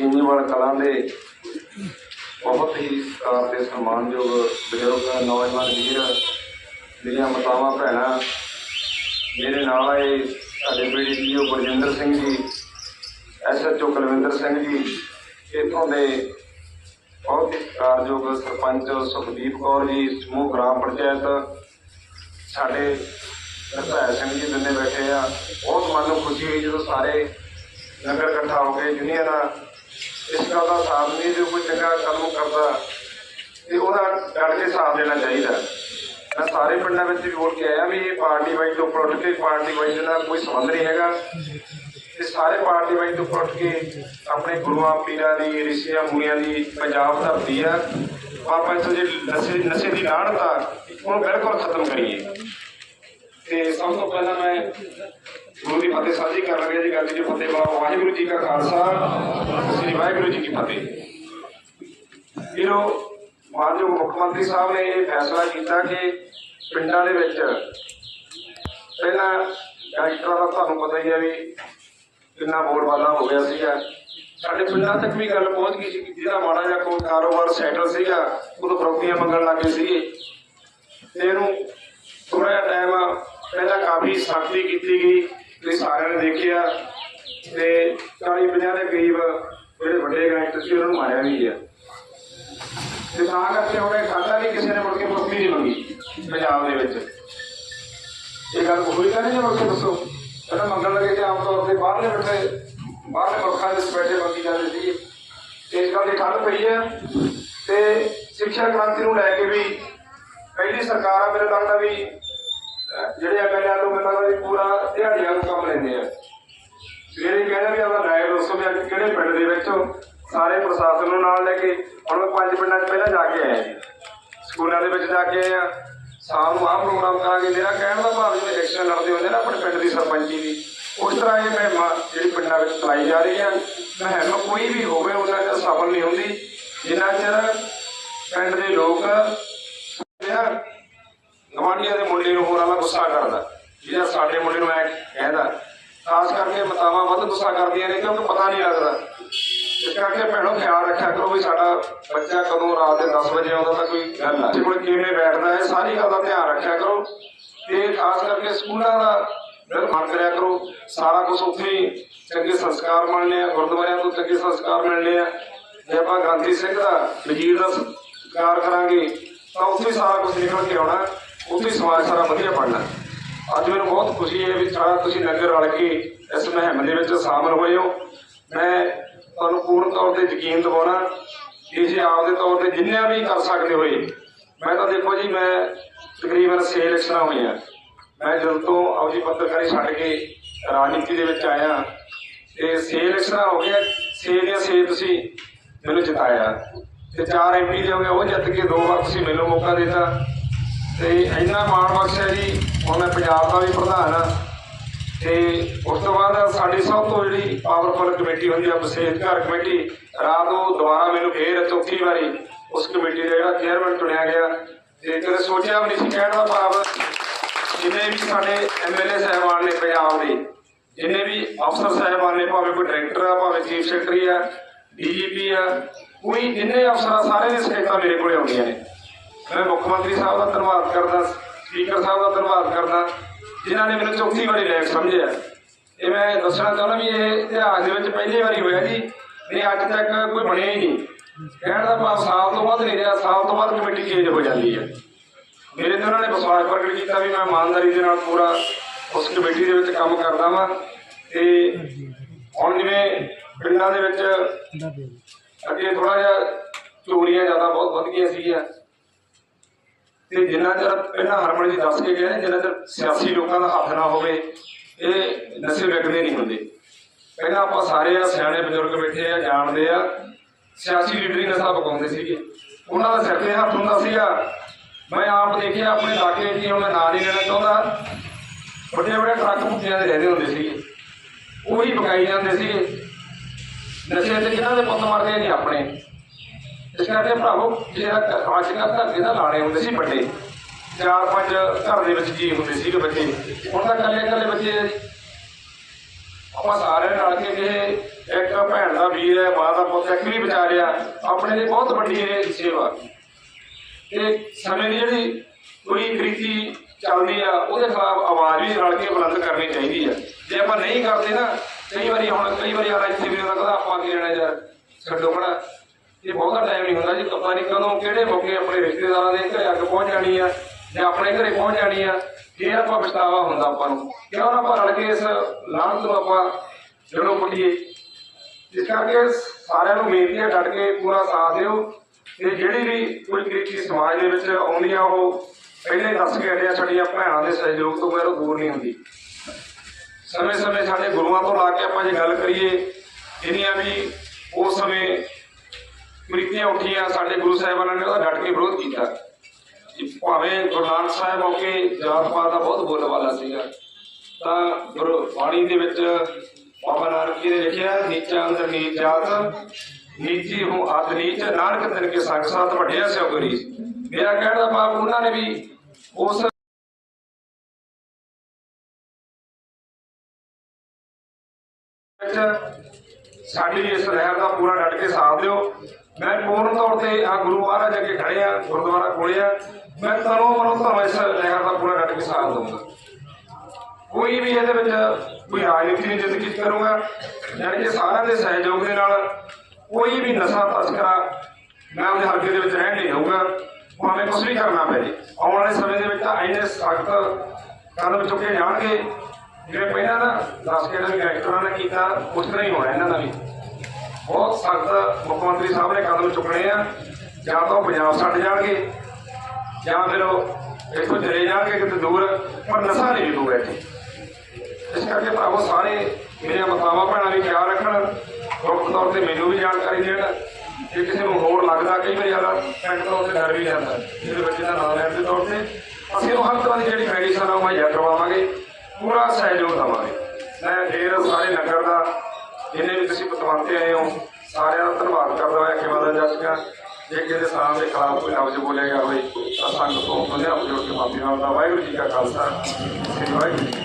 ਸੀਨੀਵਾਲ ਕਲਾਂ ਦੇ ਬਹੁਤ ਹੀ ਸਤਿਕਾਰ ਤੇ ਸਨਮਾਨਯੋਗ ਬਜ਼ੁਰਗ, ਨੌਜਵਾਨ ਵੀਰ, ਮੇਰੀਆਂ ਮਾਤਾਵਾਂ, ਭੈਣਾਂ, ਮੇਰੇ ਨਾਲ ਆਏ ਸਾਡੇ ਬੀਡੀਪੀਓ ਗੁਰਜਿੰਦਰ ਸਿੰਘ ਜੀ ਐਸਐਚਓ ਕੁਲਵਿੰਦਰ ਸਿੰਘ ਜੀ, ਇੱਥੋਂ ਦੇ ਬਹੁਤ ਹੀ ਸਤਿਕਾਰਯੋਗ ਸਰਪੰਚ ਸੁਖਦੀਪ ਕੌਰ ਜੀ, ਸਮੂਹ ਗ੍ਰਾਮ ਪੰਚਾਇਤ, ਸਾਡੇ ਹਰਭੈ ਸਿੰਘ ਜੀ ਦਿੰਦੇ ਬੈਠੇ ਆ। ਬਹੁਤ ਮਨ ਨੂੰ ਖੁਸ਼ੀ ਹੋਈ ਜਦੋਂ ਸਾਰੇ ਨਗਰ ਇਕੱਠਾ ਹੋ ਕੇ ਯੂਨੀਅਨ ਇਸ ਗੱਲ ਦਾ ਸਾਥ ਨਹੀਂ, ਜੇ ਕੋਈ ਚੰਗਾ ਕੰਮ ਕਰਦਾ ਤੇ ਉਹਦਾ ਡਟ ਕੇ ਸਾਥ ਦੇਣਾ ਚਾਹੀਦਾ। ਮੈਂ ਸਾਰੇ ਪਿੰਡਾਂ ਵਿੱਚ ਵੀ ਬੋਲ ਕੇ ਆਇਆ ਵੀ ਇਹ ਪਾਰਟੀ ਵਾਈਜ਼ ਤੋਂ ਉੱਪਰ ਉੱਠ ਕੇ, ਪਾਰਟੀ ਵਾਈਜ਼ ਨਾਲ ਕੋਈ ਸੰਬੰਧ ਨਹੀਂ ਹੈਗਾ। ਤੇ ਸਾਰੇ ਪਾਰਟੀ ਵਾਈਜ਼ ਤੋਂ ਉੱਪਰ ਉੱਠ ਕੇ ਆਪਣੇ ਗੁਰੂਆਂ, ਪੀਰਾਂ ਦੀ ਰਿਸ਼ੀਆਂ ਮੁਨੀਆਂ ਦੀ ਪੰਜਾਬ ਧਰਤੀ ਆ। ਆਪਾਂ ਇਸ ਜੇ ਨਸ਼ੇ ਨਸ਼ੇ ਦੀ ਲਾਹਨਤ ਆ, ਉਹਨੂੰ ਬਿਲਕੁਲ ਖਤਮ ਕਰੀਏ। ਤੇ ਸਭ ਤੋਂ ਪਹਿਲਾਂ ਮੈਂ ਗੁਰੂ ਦੀ ਫਤਿਹ ਸਾਂਝੀ ਕਰਨ ਲੱਗਿਆ ਜੀ, ਗੱਲ ਜੀ ਫਤਿਹ ਵਾ- ਵਾਹਿਗੁਰੂ ਜੀ ਕਾ ਖਾਲਸਾ, ਸ੍ਰੀ ਵਾਹਿਗੁਰੂ ਜੀ ਕੀ ਫਤਿਹ। ਵੀਰੋ, ਮਾਨਯੋਗ ਮੁੱਖ ਮੰਤਰੀ ਸਾਹਿਬ ਨੇ ਇਹ ਫੈਸਲਾ ਕੀਤਾ ਕਿ ਪਿੰਡਾਂ ਦੇ ਵਿੱਚ ਪਹਿਲਾਂ ਡਾਕਟਰਾਂ ਦਾ ਤੁਹਾਨੂੰ ਪਤਾ ਹੀ ਹੈ ਵੀ ਕਿੰਨਾ ਬੋਲਬਾਲਾ ਹੋ ਗਿਆ ਸੀਗਾ। ਸਾਡੇ ਪਿੰਡਾਂ ਤੱਕ ਵੀ ਗੱਲ ਪਹੁੰਚ ਗਈ ਸੀ ਜਿਹਦਾ ਮਾੜਾ ਜਿਹਾ ਕੋਈ ਕਾਰੋਬਾਰ ਸੈਟਲ ਸੀਗਾ ਉਦੋਂ ਫਰੋਕੀਆਂ ਮੰਗਣ ਲੱਗੇ ਸੀਗੇ। ਤੇ ਇਹਨੂੰ ਥੋੜਾ ਜਿਹਾ ਟਾਈਮ ਪਹਿਲਾਂ ਕੀਤੀ ਗਈ, ਤੇ ਸਾਰਿਆਂ ਨੇ ਦੇਖਿਆ, ਤੇ 40 50 ਦੇ ਕਰੀਬ ਜਿਹੜੇ ਵੱਡੇ ਗੈਂਗਸਟਰ ਸੀ, ਉਹਨਾਂ ਨੂੰ ਮਾਰਿਆ ਵੀ ਗਿਆ। ਤੇ ਤਾਂ ਕਰਕੇ ਹੁਣ ਇਹ ਨਹੀਂ ਕਿਸੇ ਨੇ ਮੁੜ ਕੇ ਮੁਕਤੀ ਨਹੀਂ ਮੰਗੀ, ਪੰਜਾਬ ਦੇ ਵਿੱਚ। ਇਹ ਗੱਲ ਹੋਈ ਤਾਂ ਨਹੀਂ ਮੁੜ ਕੇ ਦੱਸੋ। ਪਹਿਲਾਂ ਮੰਗਣ ਲੱਗੇ ਕਿ ਆਮ ਤੌਰ ਤੇ ਬਾਹਰਲੇ ਬੈਠੇ ਬਾਹਰਲੇ ਮੁਲਕਾਂ ਦੇ ਵਿੱਚ ਮੰਗੀ ਜਾਂਦੇ ਸੀ। ਇਸ ਗੱਲ ਦੀ ਠੰਡ ਪਈ ਹੈ, ਤੇ ਸਿੱਖਿਆ ਕ੍ਰਾਂਤੀ ਨੂੰ ਲੈ ਕੇ ਵੀ ਪਹਿਲੀ ਸਰਕਾਰ ਆ, ਮੇਰੇ ਲੱਗਦਾ ਵੀ ਜਿਹੜੇ ਐਮਐਲਏ ਤੋਂ ਮੈਨੂੰ ਲੱਗਦਾ ਵੀ ਪੂਰਾ ਦਿਹਾੜੀਆਂ ਨੂੰ ਕੰਮ ਲੈਂਦੇ ਆ। ਸਵੇਰੇ ਕਹਿੰਦੇ ਵੀ ਆਪਣਾ ਰਾਏ ਦੱਸੋ ਵੀ ਅੱਜ ਕਿਹੜੇ ਪਿੰਡ ਦੇ ਵਿੱਚ ਸਾਰੇ ਪ੍ਰਸ਼ਾਸਨ ਨੂੰ ਨਾਲ ਲੈ ਕੇ ਹੁਣ ਮੈਂ ਪੰਜ ਪਿੰਡਾਂ 'ਚ ਪਹਿਲਾਂ ਜਾ ਕੇ ਆਇਆ ਜੀ। ਸਕੂਲਾਂ ਦੇ ਵਿੱਚ ਜਾ ਕੇ ਆਏ ਸ਼ਾਮ ਨੂੰ ਆਹ ਪ੍ਰੋਗਰਾਮ ਕਰਾਂਗੇ। ਮੇਰਾ ਕਹਿਣ ਦਾ ਭਾਵ ਜਿਵੇਂ ਇਲੈਕਸ਼ਨ ਲੜਦੇ ਹੁੰਦੇ ਨਾ ਆਪਣੇ ਪਿੰਡ ਦੀ ਸਰਪੰਚੀ ਦੀ। ਉਸ ਤਰ੍ਹਾਂ ਇਹ ਮੁਹਿੰਮ ਜਿਹੜੀ ਪਿੰਡਾਂ ਵਿੱਚ ਚਲਾਈ ਜਾ ਰਹੀ ਹੈ ਮੁਹਿੰਮ ਕੋਈ ਵੀ ਹੋਵੇ, ਉਹਨਾਂ ਚਿਰ ਸਫਲ ਨਹੀਂ ਹੁੰਦੀ। ਜਿੰਨਾ ਚਿਰ ਪਿੰਡ ਦੇ ਲੋਕ ਗਵਾਂਢੀਆਂ ਦੇ ਮੁੰਡੇ ਨੂੰ ਹੋਰ ਵਾਲਾ ਗੁੱਸਾ ਕਰਦਾ। ਜਿਹੜਾ ਸਾਡੇ ਮੁੰਡੇ ਨੂੰ ਐ ਕਹਿੰਦਾ ਖਾਸ ਕਰਕੇ ਮਤਾਵਾਂ ਵੱਧ ਗੁੱਸਾ ਕਰਦੀਆਂ ਨੇ ਕਿਉਂਕਿ ਪਤਾ ਨਹੀਂ ਲੱਗਦਾ। ਇਸ ਕਰਕੇ ਭੈਣੋ ਖਿਆਲ ਰੱਖਿਆ ਕਰੋ ਵੀ ਸਾਡਾ ਬੱਚਾ ਕਦੋਂ ਰਾਤ ਦੇ 10 ਵਜੇ ਆਉਂਦਾ ਤਾਂ ਕੋਈ ਗੱਲ ਆ। ਕੋਲ ਕਿਵੇਂ ਬੈਠਦਾ ਹੈ। ਸਾਰੀ ਗੱਲ ਦਾ ਧਿਆਨ ਰੱਖਿਆ ਕਰੋ। ਤੇ ਖਾਸ ਕਰਕੇ ਸਕੂਲਾਂ ਦਾ ਫਿਰ ਮਨ ਕਰਿਆ ਕਰੋ। ਸਾਰਾ ਕੁਝ ਉੱਥੇ ਹੀ ਚੰਗੇ ਸੰਸਕਾਰ ਮਿਲਣੇ ਆ ਗੁਰਦੁਆਰਿਆਂ ਤੋਂ ਚੰਗੇ ਸੰਸਕਾਰ ਮਿਲਣੇ ਆ। ਜੇ ਆਪਾਂ ਗਾਂਧੀ ਸਿੰਘ ਦਾ ਵਜ਼ੀਰ ਦਾ ਸਤਿਕਾਰ ਕਰਾਂਗੇ ਤਾਂ ਉੱਥੇ ਸਾਰਾ ਕੁਝ ਨਿਕਲ ਕੇ ਆਉਣਾ। ਉੱਥੇ ਹੀ ਸਮਾਜ ਸਾਰਾ ਵਧੀਆ ਬਣਨਾ। ਅੱਜ ਮੈਨੂੰ ਬਹੁਤ ਖੁਸ਼ੀ ਹੈ ਵੀ ਸਾਰਾ ਤੁਸੀਂ ਨਗਰ ਰਲ ਕੇ ਇਸ ਮੁਹਿੰਮ ਦੇ ਵਿੱਚ ਸ਼ਾਮਲ ਹੋਏ ਹੋ। ਮੈਂ ਤੁਹਾਨੂੰ ਪੂਰਨ ਤੌਰ ਤੇ ਯਕੀਨ ਦਿਵਾਉਣਾ ਕਿ ਜੇ ਆਪਦੇ ਤੌਰ ਤੇ ਜਿੰਨਿਆਂ ਵੀ ਕਰ ਸਕਦੇ ਹੋਏ, ਮੈਂ ਤਾਂ ਦੇਖੋ ਜੀ, ਮੈਂ ਤਕਰੀਬਨ 6 ਇਲੈਕਸ਼ਨਾਂ ਹੋਈਆਂ। ਮੈਂ ਜਦੋਂ ਤੋਂ ਆਪਦੀ ਪੱਤਰਕਾਰੀ ਛੱਡ ਕੇ ਰਾਜਨੀਤੀ ਦੇ ਵਿੱਚ ਆਇਆ, ਤੇ 6 ਇਲੈਕਸ਼ਨਾਂ ਹੋ ਗਈਆਂ 6 ਦੀਆਂ 6 ਤੁਸੀਂ ਮੈਨੂੰ ਜਿਤਾਇਆ। ਤੇ ਚਾਰ ਐਮਪੀ ਦੇ ਹੋ ਗਏ, ਉਹ ਜਿੱਤ ਕੇ ਦੋ ਵਾਰ ਤੁਸੀਂ ਮੈਨੂੰ ਮੌਕਾ ਦਿੱਤਾ। ਤੇ ਇੰਨਾ ਮਾਣ ਬਖਸ਼ ਹੈ ਜੀ, ਹੁਣ ਮੈਂ ਪੰਜਾਬ ਦਾ ਵੀ ਪ੍ਰਧਾਨ ਆ ਤੇ ਉਸ ਤੋਂ ਬਾਅਦ ਸਾਡੀ ਸਭ ਤੋਂ ਜਿਹੜੀ ਪਾਵਰਫੁਲ ਕਮੇਟੀ ਹੁੰਦੀ ਆ, ਵਿਸ਼ੇਸ਼ ਘਰ ਕਮੇਟੀ, ਰਾਤ ਨੂੰ ਦੁਬਾਰਾ ਮੈਨੂੰ ਫੇਰ ਚੌਥੀ ਵਾਰੀ ਉਸ ਕਮੇਟੀ ਦਾ ਜਿਹੜਾ ਚੇਅਰਮੈਨ ਚੁਣਿਆ ਗਿਆ। ਤੇ ਕਦੇ ਸੋਚਿਆ ਵੀ ਨਹੀਂ ਸੀ ਕਹਿਣ ਦਾ ਭਾਵ, ਜਿੰਨੇ ਵੀ ਸਾਡੇ ਐਮਐਲਏ ਸਾਹਿਬਾਨ ਨੇ ਪੰਜਾਬ ਦੇ, ਜਿੰਨੇ ਵੀ ਅਫਸਰ ਸਾਹਿਬਾਨ ਨੇ, ਭਾਵੇਂ ਕੋਈ ਡਾਇਰੈਕਟਰ ਆ, ਭਾਵੇਂ ਚੀਫ ਸੈਕਟਰੀ ਆ ਡੀਜੀਪੀ ਆ ਕੋਈ ਜਿੰਨੇ ਅਫਸਰ ਸਾਰੇ ਦੇ ਸਹਾਇਤਾ ਮੇਰੇ ਕੋਲੇ ਆਉਂਦੀਆਂ ਨੇ। ਮੈਂ ਮੁੱਖ ਮੰਤਰੀ ਸਾਹਿਬ ਦਾ ਧੰਨਵਾਦ ਕਰਦਾ, ਸਪੀਕਰ ਸਾਹਿਬ ਦਾ ਧੰਨਵਾਦ ਕਰਦਾ, ਜਿਨ੍ਹਾਂ ਨੇ ਮੈਨੂੰ ਚੌਥੀ ਵਾਰੀ ਲਾਇਕ ਸਮਝਿਆ। ਇਹ ਮੈਂ ਦੱਸਣਾ ਚਾਹੁੰਦਾ ਵੀ ਇਹ ਇਤਿਹਾਸ ਦੇ ਵਿੱਚ ਪਹਿਲੀ ਵਾਰੀ ਹੋਇਆ ਜੀ ਇਹ ਅੱਜ ਤੱਕ ਕੋਈ ਬਣਿਆ ਹੀ ਨਹੀਂ। ਕਹਿਣ ਦਾ ਭਾਵ ਸਾਲ ਤੋਂ ਬਾਅਦ ਨਹੀਂ ਰਿਹਾ, ਸਾਲ ਤੋਂ ਬਾਅਦ ਕਮੇਟੀ ਚੇਂਜ ਹੋ ਜਾਂਦੀ ਹੈ। ਮੇਰੇ ਤੇ ਉਹਨਾਂ ਨੇ ਵਿਸ਼ਵਾਸ ਪ੍ਰਗਟ ਕੀਤਾ ਵੀ ਮੈਂ ਇਮਾਨਦਾਰੀ ਦੇ ਨਾਲ ਪੂਰਾ ਉਸ ਕਮੇਟੀ ਦੇ ਵਿੱਚ ਕੰਮ ਕਰਦਾ ਵਾਂ। ਤੇ ਹੁਣ ਜਿਵੇਂ ਪਿੰਡਾਂ ਦੇ ਵਿੱਚ ਅੱਗੇ ਥੋੜਾ ਜਿਹਾ ਚੋਰੀਆਂ ਜ਼ਿਆਦਾ ਬਹੁਤ ਵਧ ਗਈਆਂ ਸੀਗੀਆਂ। ਤੇ ਜਿੰਨਾ ਚਿਰ ਪਹਿਲਾਂ ਹਰਮਨ ਜੀ ਦੱਸ ਕੇ ਗਏ ਜਿੰਨਾ ਚਿਰ ਸਿਆਸੀ ਲੋਕਾਂ ਦਾ ਹੱਥ ਨਾ ਹੋਵੇ, ਇਹ ਨਸ਼ੇ ਵਿਕਦੇ ਨਹੀਂ ਹੁੰਦੇ। ਪਹਿਲਾਂ ਆਪਾਂ ਸਾਰੇ ਆ, ਸਿਆਣੇ ਬਜ਼ੁਰਗ ਬੈਠੇ ਆ, ਜਾਣਦੇ ਆ, ਸਿਆਸੀ ਲੀਡਰ ਹੀ ਨਸ਼ਾ ਪਕਾਉਂਦੇ ਸੀਗੇ। ਉਹਨਾਂ ਦਾ ਸਿਰ ਤੇ ਹੱਥ ਹੁੰਦਾ ਸੀਗਾ। ਮੈਂ ਆਪ ਦੇਖਿਆ ਆਪਣੇ ਇਲਾਕੇ 'ਚ ਮੈਂ ਨਾਂ ਨਹੀਂ ਲੈਣਾ ਚਾਹੁੰਦਾ। ਵੱਡੇ ਵੱਡੇ ਟਰੱਕ ਮੁੱਠਿਆਂ ਦੇ ਰਹਿੰਦੇ ਹੁੰਦੇ ਸੀਗੇ। ਉਹੀ ਪਕਾਈ ਜਾਂਦੇ ਸੀਗੇ। ਨਸ਼ੇ ਤੇ ਕਿਹਨਾਂ ਦੇ ਪੁੱਤ ਮਰਦੇ ਨਹੀਂ ਆਪਣੇ? ਇਸ ਕਰਕੇ ਭਰਾਵੋ, ਜਿਹੜਾ ਕਾਸ਼ੀਆਂ ਘਰ ਦੇ ਲਾਣੇ ਹੁੰਦੇ ਸੀ ਵੱਡੇ, ਚਾਰ ਪੰਜ ਘਰ ਦੇ ਵਿੱਚ ਜੀ ਹੁੰਦੇ ਸੀਗੇ ਬੱਚੇ। ਹੁਣ ਤਾਂ ਇਕੱਲੇ ਇਕੱਲੇ ਬੱਚੇ ਆਪਾਂ ਸਾਰੇ ਰਲ ਕੇ ਜੇ ਇੱਕ ਭੈਣ ਦਾ ਵੀਰ ਹੈ, ਮਾਂ ਦਾ ਪੁੱਤ ਇੱਕ ਵੀ ਬਚਾ ਆਪਣੇ ਲਈ ਬਹੁਤ ਵੱਡੀ ਇਹ ਸੇਵਾ। ਤੇ ਸਮੇਂ ਦੀ ਜਿਹੜੀ ਕੋਈ ਕ੍ਰਿਤੀ ਚੱਲਦੀ ਆ, ਉਹਦੇ ਖਿਲਾਫ ਆਵਾਜ਼ ਵੀ ਰਲ ਕੇ ਬੁਲੰਦ ਕਰਨੀ ਚਾਹੀਦੀ ਆ। ਜੇ ਆਪਾਂ ਨਹੀਂ ਕਰਦੇ ਨਾ, ਕਈ ਵਾਰੀ ਹੁਣ, ਕਈ ਵਾਰੀ ਆਦਾ ਇੱਥੇ ਵੀ ਲੱਗਦਾ ਆਪਾਂ ਕੀ ਲੈਣਾ ਯਾਰ ਛੱਡੋ ਖੜਾ ਇਹ ਬਹੁਤਾ ਟਾਈਮ ਨਹੀਂ ਹੁੰਦਾ ਜੀ, ਪਤਾ ਨਹੀਂ ਕਦੋਂ, ਕਿਹੜੇ ਮੌਕੇ ਆਪਣੇ ਰਿਸ਼ਤੇਦਾਰਾਂ ਦੇ ਘਰੇ ਅੱਗ ਪਹੁੰਚ ਜਾਣੀ ਆ ਜਾਂ ਆਪਣੇ ਘਰੇ ਪਹੁੰਚ ਜਾਣੀ ਆ ਇਹ ਆਪਾਂ ਪਛਤਾਵਾ ਹੁੰਦਾ ਆਪਾਂ ਨੂੰ। ਕਿਉਂ ਆਪਾਂ ਰਲ ਕੇ ਇਸ ਲਾਹਨਤ ਨੂੰ ਆਪਾਂ ਜੜੋਂ ਪੁੱਟੀਏ ਇਸ ਕਰਕੇ ਸਾਰਿਆਂ ਨੂੰ ਬੇਨਤੀ ਹੈ ਡਟ ਕੇ ਪੂਰਾ ਸਾਥ ਦਿਓ। ਤੇ ਜਿਹੜੀ ਵੀ ਕੋਈ ਕ੍ਰਿਤੀ ਸਮਾਜ ਦੇ ਵਿੱਚ ਆਉਂਦੀ ਆ, ਉਹ ਪਹਿਲੇ ਦੱਸ ਕੇ ਹਟਿਆ ਸਾਡੀਆਂ ਭੈਣਾਂ ਦੇ ਸਹਿਯੋਗ ਤੋਂ ਬਗੈਰ ਦੂਰ ਨਹੀਂ ਹੁੰਦੀ। ਸਮੇਂ ਸਮੇਂ ਸਾਡੇ ਗੁਰੂਆਂ ਤੋਂ ਲਾ ਕੇ ਆਪਾਂ ਜੇ ਗੱਲ ਕਰੀਏ ਜਿਹੜੀਆਂ ਵੀ ਉਸ ਸਮੇਂ ਕ੍ਰਿਤੀਆਂ ਉੱਠੀਆਂ, ਸਾਡੇ ਗੁਰੂ ਸਾਹਿਬਾਨਾਂ ਨੇ ਉਹਦਾ ਡਟ ਕੇ ਵਿਰੋਧ ਕੀਤਾ। ਭਾਵੇਂ ਗੁਰੂ ਸਾਹਿਬ ਮੌਕੇ ਜਾਤ ਪਾਤ ਦਾ ਬਹੁਤ ਬੋਲਬਾਲਾ ਸੀਗਾ, ਤਾਂ ਗੁਰਬਾਣੀ ਦੇ ਵਿੱਚ ਬਾਬਾ ਨਾਨਕ ਜੀ ਨੇ ਲਿਖਿਆ, ਨੀਚਾ ਅੰਦਰ ਨੀਚ ਜਾਤ, ਨੀਚੀ ਹੂੰ ਅਤ ਨੀਚ, ਨਾਨਕ ਤਨ ਕੇ ਸੰਗ ਸਾਥ ਵੱਡਿਆ ਸਿਓ ਕਰੀ ਮੇਰਾ ਕਹਿਣ ਦਾ ਭਾਵ ਉਹਨਾਂ ਨੇ ਵੀ ਉਸ ਵਿੱਚ ਸਾਡੀ ਇਸ ਲਹਿਰ ਦਾ ਪੂਰਾ ਡਟ ਕੇ ਸਾਥ ਦਿਓ। ਮੈਂ ਪੂਰਨ ਤੌਰ ਤੇ ਆ ਗੁਰੂ ਮਹਾਰਾਜ ਅੱਗੇ ਖੜੇ ਆ, ਗੁਰਦੁਆਰਾ ਕੋਲੇ ਆ। ਮੈਂ ਤਨੋਂ ਮਨੋਂ ਤੁਹਾਨੂੰ ਇਸ ਲਹਿਰ ਦਾ ਪੂਰਾ ਡਟ ਕੇ ਸਾਥ ਦਊਂਗਾ। ਕੋਈ ਵੀ ਇਹਦੇ ਵਿੱਚ ਕੋਈ ਰਾਜਨੀਤੀ ਨਹੀਂ ਜ਼ਿੰਦਗੀ 'ਚ ਕਰੂੰਗਾ, ਯਾਨੀ ਕਿ ਸਾਰਿਆਂ ਦੇ ਸਹਿਯੋਗ ਦੇ ਨਾਲ ਕੋਈ ਵੀ ਨਸ਼ਾ ਤਸਕਰਾ ਮੈਂ ਉਹਦੇ ਹਲਕੇ ਦੇ ਵਿੱਚ ਰਹਿਣ ਨਹੀਂ ਦਊਂਗਾ। ਭਾਵੇਂ ਕੁਝ ਵੀ ਕਰਨਾ ਪੈ ਜੇ ਆਉਣ ਵਾਲੇ ਸਮੇਂ ਦੇ ਵਿੱਚ ਤਾਂ ਇੰਨੇ ਸਖਤ ਕਦਮ ਚੁੱਕੇ ਜਾਣਗੇ। ਜਿਵੇਂ ਪਹਿਲਾਂ ਨਾ ਦੱਸ ਕੇ ਜਿਹੜੇ ਗੈਂਗਸਟਰਾਂ ਨੇ ਕੀਤਾ ਉਸ ਤਰ੍ਹਾਂ ਹੀ ਹੋਣਾ ਇਹਨਾਂ ਦਾ ਵੀ। ਬਹੁਤ ਸਖਤ ਮੁੱਖ ਮੰਤਰੀ ਸਾਹਿਬ ਨੇ ਕਦਮ ਚੁੱਕਣੇ ਆ, ਜਾਂ ਤਾਂ ਉਹ ਪੰਜਾਬ ਛੱਡ ਜਾਣਗੇ, ਜਾਂ ਫਿਰ ਉਹ ਇੱਥੋਂ ਚਲੇ ਜਾਣਗੇ ਕਿਤੇ ਦੂਰ, ਪਰ ਨਸ਼ਾ ਨਹੀਂ ਵਿਕੂਗਾ ਇੱਥੇ। ਇਸ ਕਰਕੇ ਭਰਾਵੋ, ਸਾਰੇ ਮੇਰੇ ਮਾਤਾਵਾਂ ਭੈਣਾਂ ਵੀ ਖਿਆਲ ਰੱਖਣ, ਮੁੱਖ ਤੌਰ ਤੇ ਮੈਨੂੰ ਵੀ ਜਾਣਕਾਰੀ ਦੇਣ। ਜੇ ਕਿਸੇ ਨੂੰ ਹੋਰ ਲੱਗਦਾ ਕਈ ਵਾਰੀ ਆਦਾ ਪਿੰਡ ਤੋਂ ਉੱਥੇ ਡਰ ਵੀ ਜਾਂਦਾ ਜਿਹੜੇ ਬੱਚੇ ਦਾ ਨਾਮ ਲੈਣ ਦੇ ਤੌਰ ਤੇ। ਅਸੀਂ ਉਹ ਹਰ ਤਰ੍ਹਾਂ ਦੀ ਜਿਹੜੀ ਮੈਡੀਸਨ ਆ, ਉਹ ਮੁਹੱਈਆ ਕਰਵਾਵਾਂਗੇ। ਪੂਰਾ ਸਹਿਯੋਗ ਦੇਵਾਂਗੇ। ਮੈਂ ਫੇਰ ਸਾਰੇ ਨਗਰ ਦਾ, ਜਿੰਨੇ ਵੀ ਤੁਸੀਂ ਪਤਵੰਤੇ ਆਏ ਹੋ, ਸਾਰਿਆਂ ਦਾ ਧੰਨਵਾਦ ਕਰਦਾ ਹੋਇਆ ਖਿਮਾ ਦਾ ਜੱਜਗਾ ਜੇ ਕਿਸੇ ਸਾਹ ਦੇ ਖਿਲਾਫ ਕੋਈ ਲਫ਼ਜ਼ ਬੋਲਿਆ ਗਿਆ ਹੋਵੇ, ਤਾਂ ਸੰਗਤ ਤੋਂ ਬੰਦੇ ਆਪ ਜੋੜ ਕੇ ਮਾਫੀ ਮੰਗਦਾ ਵਾਹਿਗੁਰੂ ਜੀ ਕਾ ਖਾਲਸਾ। ਸ੍ਰੀ ਵਾਹਿਗੁਰੂ ਜੀ